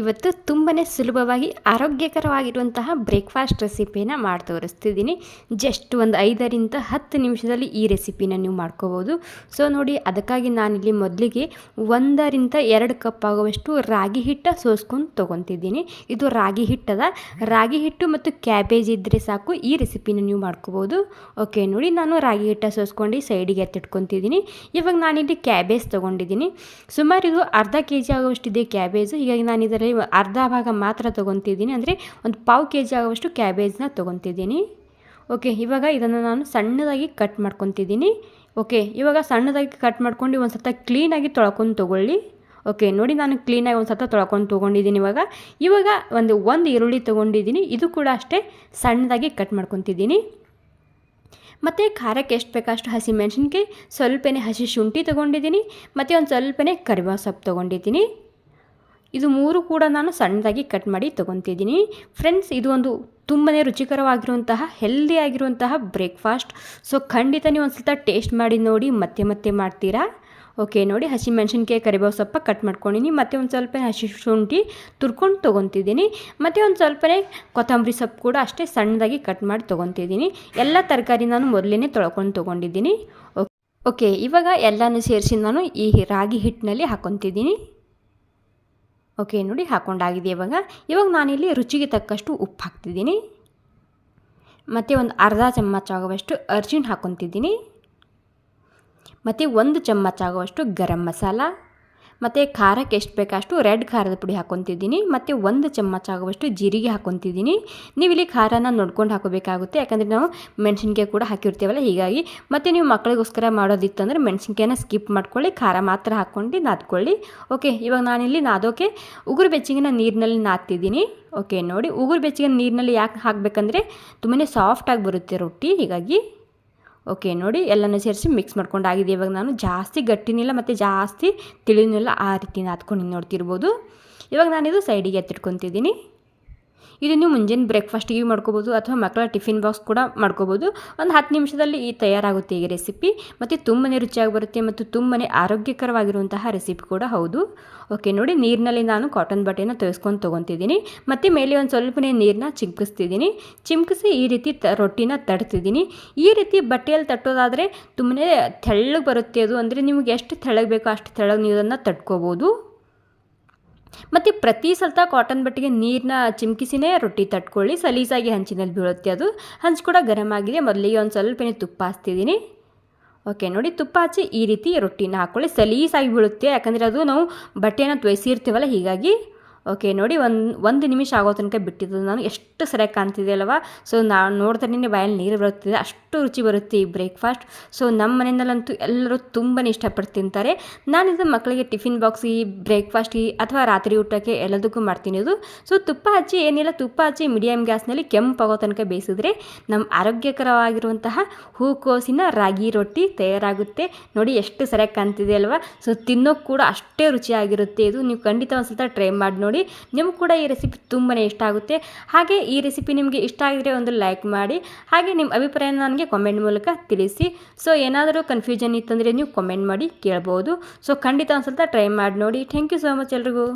ಇವತ್ತು ತುಂಬಾ ಸುಲಭವಾಗಿ ಆರೋಗ್ಯಕರವಾಗಿರುವಂತಹ ಬ್ರೇಕ್ಫಾಸ್ಟ್ ರೆಸಿಪಿನ ಮಾಡಿ ತೋರಿಸ್ತಿದ್ದೀನಿ. ಜಸ್ಟ್ ಒಂದು ಐದರಿಂದ ಹತ್ತು ನಿಮಿಷದಲ್ಲಿ ಈ ರೆಸಿಪಿನ ನೀವು ಮಾಡ್ಕೋಬೋದು. ಸೊ ನೋಡಿ, ಅದಕ್ಕಾಗಿ ನಾನಿಲ್ಲಿ ಮೊದಲಿಗೆ ಒಂದರಿಂದ ಎರಡು ಕಪ್ ಆಗುವಷ್ಟು ರಾಗಿ ಹಿಟ್ಟ ಸೋಸ್ಕೊಂಡು ತೊಗೊತಿದ್ದೀನಿ. ಇದು ರಾಗಿ ಹಿಟ್ಟದ. ರಾಗಿ ಹಿಟ್ಟು ಮತ್ತು ಕ್ಯಾಬೇಜ್ ಇದ್ದರೆ ಸಾಕು, ಈ ರೆಸಿಪಿನ ನೀವು ಮಾಡ್ಕೋಬೋದು. ಓಕೆ, ನೋಡಿ, ನಾನು ರಾಗಿ ಹಿಟ್ಟ ಸೋಸ್ಕೊಂಡು ಸೈಡಿಗೆ ಎತ್ತಿಟ್ಕೊತಿದ್ದೀನಿ. ಇವಾಗ ನಾನಿಲ್ಲಿ ಕ್ಯಾಬೇಜ್ ತೊಗೊಂಡಿದ್ದೀನಿ. ಸುಮಾರು ಇದು ಅರ್ಧ ಕೆ ಜಿ ಆಗುವಷ್ಟಿದೆ ಕ್ಯಾಬೇಜ್. ಹೀಗಾಗಿ ನಾನು ಇದರಲ್ಲಿ ಅರ್ಧ ಭಾಗ ಮಾತ್ರ ತೊಗೊತಿದ್ದೀನಿ. ಅಂದರೆ ಒಂದು ಪಾವು ಕೆ ಜಿ ಆಗುವಷ್ಟು ಕ್ಯಾಬೇಜ್ನ ತೊಗೊತಿದ್ದೀನಿ. ಓಕೆ ಇವಾಗ ಇದನ್ನು ನಾನು ಸಣ್ಣದಾಗಿ ಕಟ್ ಮಾಡ್ಕೊತಿದ್ದೀನಿ. ಓಕೆ ಇವಾಗ ಸಣ್ಣದಾಗಿ ಕಟ್ ಮಾಡ್ಕೊಂಡು ಒಂದು ಸತ ಕ್ಲೀನಾಗಿ ತೊಳ್ಕೊಂಡು ತೊಗೊಳ್ಳಿ. ಓಕೆ ನೋಡಿ ನಾನು ಕ್ಲೀನಾಗಿ ಒಂದು ಸತ ತೊಳ್ಕೊಂಡು ತೊಗೊಂಡಿದ್ದೀನಿ ಇವಾಗ. ಇವಾಗ ಒಂದು ಒಂದು ಈರುಳ್ಳಿ ತೊಗೊಂಡಿದ್ದೀನಿ. ಇದು ಕೂಡ ಅಷ್ಟೇ ಸಣ್ಣದಾಗಿ ಕಟ್ ಮಾಡ್ಕೊತಿದ್ದೀನಿ. ಮತ್ತು ಖಾರಕ್ಕೆ ಎಷ್ಟು ಬೇಕಷ್ಟು ಹಸಿ ಮೆಣಸಿನ್ಕಾಯಿ, ಸ್ವಲ್ಪನೇ ಹಸಿ ಶುಂಠಿ ತೊಗೊಂಡಿದ್ದೀನಿ. ಮತ್ತು ಒಂದು ಸ್ವಲ್ಪನೇ ಕರಿಬೇವು ಸೊಪ್ಪು ತೊಗೊಂಡಿದ್ದೀನಿ. ಇದು ಮೂರು ಕೂಡ ನಾನು ಸಣ್ಣದಾಗಿ ಕಟ್ ಮಾಡಿ ತೊಗೊತಿದ್ದೀನಿ. ಫ್ರೆಂಡ್ಸ್ ಇದು ಒಂದು ತುಂಬಾ ರುಚಿಕರವಾಗಿರುವಂತಹ ಹೆಲ್ದಿ ಆಗಿರುವಂತಹ ಬ್ರೇಕ್ಫಾಸ್ಟ್ ಸೊ ಖಂಡಿತ ನೀವು ಒಂದು ಸ್ವಲ್ಪ ಟೇಸ್ಟ್ ಮಾಡಿ ನೋಡಿ, ಮತ್ತೆ ಮತ್ತೆ ಮಾಡ್ತೀರಾ? ಓಕೆ ನೋಡಿ, ಹಸಿ ಮೆಣಸಿನ್ಕಾಯಿ ಕರಿಬೇವು ಸ್ವಲ್ಪ ಕಟ್ ಮಾಡ್ಕೊಂಡಿನಿ. ಮತ್ತು ಒಂದು ಸ್ವಲ್ಪ ಹಸಿ ಶುಂಠಿ ತುರ್ಕೊಂಡು ತೊಗೊತಿದ್ದೀನಿ. ಮತ್ತು ಒಂದು ಸ್ವಲ್ಪನೇ ಕೊತ್ತಂಬರಿ ಸೊಪ್ಪು ಕೂಡ ಅಷ್ಟೇ ಸಣ್ಣದಾಗಿ ಕಟ್ ಮಾಡಿ ತೊಗೊತಿದ್ದೀನಿ. ಎಲ್ಲ ತರಕಾರಿ ನಾನು ಮೊದಲೇ ತೊಳ್ಕೊಂಡು ತೊಗೊಂಡಿದ್ದೀನಿ. ಓಕೆ ಓಕೆ ಇವಾಗ ಎಲ್ಲನೂ ಸೇರಿಸಿ ನಾನು ಈ ರಾಗಿ ಹಿಟ್ಟಿನಲ್ಲಿ ಹಾಕ್ಕೊತಿದ್ದೀನಿ ಓಕೆ, ನೋಡಿ ಹಾಕ್ಕೊಂಡಾಗಿದೆ ಇವಾಗ. ಇವಾಗ ನಾನಿಲ್ಲಿ ರುಚಿಗೆ ತಕ್ಕಷ್ಟು ಉಪ್ಪು ಹಾಕ್ತಿದ್ದೀನಿ. ಮತ್ತು ಒಂದು ಅರ್ಧ ಚಮಚ ಆಗುವಷ್ಟು ಅರ್ಜಿಣ ಹಾಕ್ಕೊತಿದ್ದೀನಿ. ಮತ್ತು ಒಂದು ಚಮಚ ಆಗುವಷ್ಟು ಗರಂ ಮಸಾಲ. ಮತ್ತು ಖಾರಕ್ಕೆ ಎಷ್ಟು ಬೇಕಷ್ಟು ರೆಡ್ ಖಾರದ ಪುಡಿ ಹಾಕ್ಕೊತಿದ್ದೀನಿ, ಮತ್ತು ಒಂದು ಚಮಚ ಆಗುವಷ್ಟು ಜೀರಿಗೆ ಹಾಕ್ಕೊತಿದ್ದೀನಿ. ನೀವು ಇಲ್ಲಿ ಖಾರನ ನೋಡ್ಕೊಂಡು ಹಾಕೋಬೇಕಾಗುತ್ತೆ ಯಾಕಂದರೆ ನಾವು ಮೆಣಸಿನ್ಕಾಯಿ ಕೂಡ ಹಾಕಿರ್ತೀವಲ್ಲ, ಹೀಗಾಗಿ. ಮತ್ತು ನೀವು ಮಕ್ಕಳಿಗೋಸ್ಕರ ಮಾಡೋದಿತ್ತಂದರೆ ಮೆಣಸಿನ್ಕಾಯಿನ ಸ್ಕಿಪ್ ಮಾಡ್ಕೊಳ್ಳಿ, ಖಾರ ಮಾತ್ರ ಹಾಕ್ಕೊಂಡು ನಾದ್ಕೊಳ್ಳಿ. ಓಕೆ, ಇವಾಗ ನಾನಿಲ್ಲಿ ನಾದೋಕೆ ಉಗುರು ಬೆಚ್ಚಗಿನ ನೀರಿನಲ್ಲಿ ನಾದ್ತಿದ್ದೀನಿ. ಓಕೆ, ನೋಡಿ, ಉಗುರು ಬೆಚ್ಚಗಿನ ನೀರಿನಲ್ಲಿ ಯಾಕೆ ಹಾಕಬೇಕಂದ್ರೆ ತುಂಬಾ ಸಾಫ್ಟಾಗಿ ಬರುತ್ತೆ ರೊಟ್ಟಿ, ಹೀಗಾಗಿ. ಓಕೆ ನೋಡಿ, ಎಲ್ಲನೂ ಸೇರಿಸಿ ಮಿಕ್ಸ್ ಮಾಡ್ಕೊಂಡು ಆಗಿದೆ. ಇವಾಗ ನಾನು ಜಾಸ್ತಿ ಗಟ್ಟಿನಿಲ್ಲ ಮತ್ತು ಜಾಸ್ತಿ ತಿಳಿನಿಲ್ಲ ಆ ರೀತಿ ನಾದ್ಕೊಂಡು ನೋಡ್ತಿರ್ಬೋದು. ಇವಾಗ ನಾನಿದು ಸೈಡಿಗೆ ಎತ್ತಿಟ್ಕೊತಿದ್ದೀನಿ. ಇದು ನೀವು ಮುಂಜಾನೆ ಬ್ರೇಕ್ಫಾಸ್ಟಿಗೆ ಮಾಡ್ಕೋಬೋದು ಅಥವಾ ಮಕ್ಕಳ ಟಿಫಿನ್ ಬಾಕ್ಸ್ ಕೂಡ ಮಾಡ್ಕೋಬೋದು. ಒಂದು ಹತ್ತು ನಿಮಿಷದಲ್ಲಿ ಈ ತಯಾರಾಗುತ್ತೆ ಈ ರೆಸಿಪಿ ಮತ್ತು ತುಂಬನೇ ರುಚಿಯಾಗಿ ಬರುತ್ತೆ ಮತ್ತು ತುಂಬನೇ ಆರೋಗ್ಯಕರವಾಗಿರುವಂತಹ ರೆಸಿಪಿ ಕೂಡ ಹೌದು. ಓಕೆ ನೋಡಿ ನೀರಿನಲ್ಲಿ ನಾನು ಕಾಟನ್ ಬಟ್ಟೆನ ತೊಯಿಸ್ಕೊಂಡು ತೊಗೊತಿದ್ದೀನಿ. ಮತ್ತು ಮೇಲೆ ಒಂದು ಸ್ವಲ್ಪನೇ ನೀರನ್ನ ಚಿಮ್ಕಿಸ್ತಿದ್ದೀನಿ. ಚಿಮ್ಕಿಸಿ ಈ ರೀತಿ ತ, ರೊಟ್ಟಿನ ತಡ್ತಿದ್ದೀನಿ ಈ ರೀತಿ ಬಟ್ಟೆಯಲ್ಲಿ ತಟ್ಟೋದಾದರೆ ತುಂಬನೇ ತೆಳ್ಳಗೆ ಬರುತ್ತೆ ಅದು. ಅಂದರೆ ನಿಮಗೆ ಎಷ್ಟು ತೆಳ್ಳಗೆ ಬೇಕೋ ಅಷ್ಟು ತೆಳ್ಳಗೆ ನೀರನ್ನು ತಟ್ಕೋಬೋದು. ಮತ್ತು ಪ್ರತಿ ಸಲ್ತ ಕಾಟನ್ ಬಟ್ಟೆಗೆ ನೀರನ್ನ ಚಿಮ್ಕಿಸಿನೇ ರೊಟ್ಟಿ ತಟ್ಕೊಳ್ಳಿ. ಸಲೀಸಾಗಿ ಹಂಚಿನಲ್ಲಿ ಬೀಳುತ್ತೆ ಅದು. ಹಂಚು ಕೂಡ ಗರಮ್ ಆಗಿದೆ. ಮೊದಲಿಗೆ ಒಂದು ಸ್ವಲ್ಪನೇ ತುಪ್ಪ ಹಾಸ್ತಿದ್ದೀನಿ. ಓಕೆ ನೋಡಿ ತುಪ್ಪ ಹಚ್ಚಿ ಈ ರೀತಿ ರೊಟ್ಟಿನ ಹಾಕ್ಕೊಳ್ಳಿ ಸಲೀಸಾಗಿ ಬೀಳುತ್ತೆ. ಯಾಕಂದರೆ ಅದು ನಾವು ಬಟ್ಟೆನ ತೊಯ್ಸಿರ್ತೀವಲ್ಲ, ಹೀಗಾಗಿ ಓಕೆ, ನೋಡಿ ಒಂದು ಒಂದು ನಿಮಿಷ ಆಗೋ ತನಕ ಬಿಟ್ಟಿದ್ದು. ನಾನು ಎಷ್ಟು ಸರಿಯಾಗಿ ಕಾಣ್ತಿದೆ ಅಲ್ವಾ? ಸೊ ನಾನು ನೋಡ್ತಾನೆ ಬಾಯಲ್ಲಿ ನೀರು ಬರುತ್ತಿದೆ, ಅಷ್ಟು ರುಚಿ ಬರುತ್ತೆ ಈ ಬ್ರೇಕ್ಫಾಸ್ಟ್ ಸೊ ನಮ್ಮ ಮನೆಯಲ್ಲಂತೂ ಎಲ್ಲರೂ ತುಂಬಾ ಇಷ್ಟಪಟ್ಟು ತಿಂತಾರೆ. ನಾನು ಇದು ಮಕ್ಕಳಿಗೆ ಟಿಫಿನ್ ಬಾಕ್ಸ್ ಈ ಅಥವಾ ರಾತ್ರಿ ಊಟಕ್ಕೆ ಎಲ್ಲದಕ್ಕೂ ಮಾಡ್ತೀನಿ ಇದು. ಸೊ ತುಪ್ಪ ಹಚ್ಚಿ, ಏನಿಲ್ಲ, ತುಪ್ಪ ಹಚ್ಚಿ ಮೀಡಿಯಮ್ ಗ್ಯಾಸ್ನಲ್ಲಿ ಕೆಂಪಾಗೋ ತನಕ ಬೇಯಿಸಿದ್ರೆ ನಮ್ಮ ಆರೋಗ್ಯಕರವಾಗಿರುವಂತಹ ಹೂಕೋಸಿನ ರಾಗಿ ರೊಟ್ಟಿ ತಯಾರಾಗುತ್ತೆ. ನೋಡಿ ಎಷ್ಟು ಸರಿಯಾಗಿ ಕಾಣ್ತಿದೆ ಅಲ್ವಾ? ಸೊ ತಿನ್ನೋಕೆ ಕೂಡ ಅಷ್ಟೇ ರುಚಿಯಾಗಿರುತ್ತೆ ಇದು. ನೀವು ಖಂಡಿತ ಒಂದು ಸಲ ಟ್ರೈ ಮಾಡಿ ನೋಡಿ. ನಿಮ್ಗೆ ಕೂಡ ಈ ರೆಸಿಪಿ ತುಂಬಾ ಇಷ್ಟ ಆಗುತ್ತೆ. ಹಾಗೆ ಈ ರೆಸಿಪಿ ನಿಮಗೆ ಇಷ್ಟ ಆಗಿದ್ರೆ ಒಂದು ಲೈಕ್ ಮಾಡಿ. ಹಾಗೆ ನಿಮ್ಮ ಅಭಿಪ್ರಾಯನ ನನಗೆ ಕಾಮೆಂಟ್ ಮೂಲಕ ತಿಳಿಸಿ. ಸೊ ಏನಾದರೂ ಕನ್ಫ್ಯೂಷನ್ ಇತ್ತಂದರೆ ನೀವು ಕಾಮೆಂಟ್ ಮಾಡಿ ಕೇಳ್ಬೋದು. ಸೊ ಖಂಡಿತ ಒಂದು ಟ್ರೈ ಮಾಡಿ ನೋಡಿ. ಥ್ಯಾಂಕ್ ಯು ಸೋ ಮಚ್ ಎಲ್ರಿಗೂ.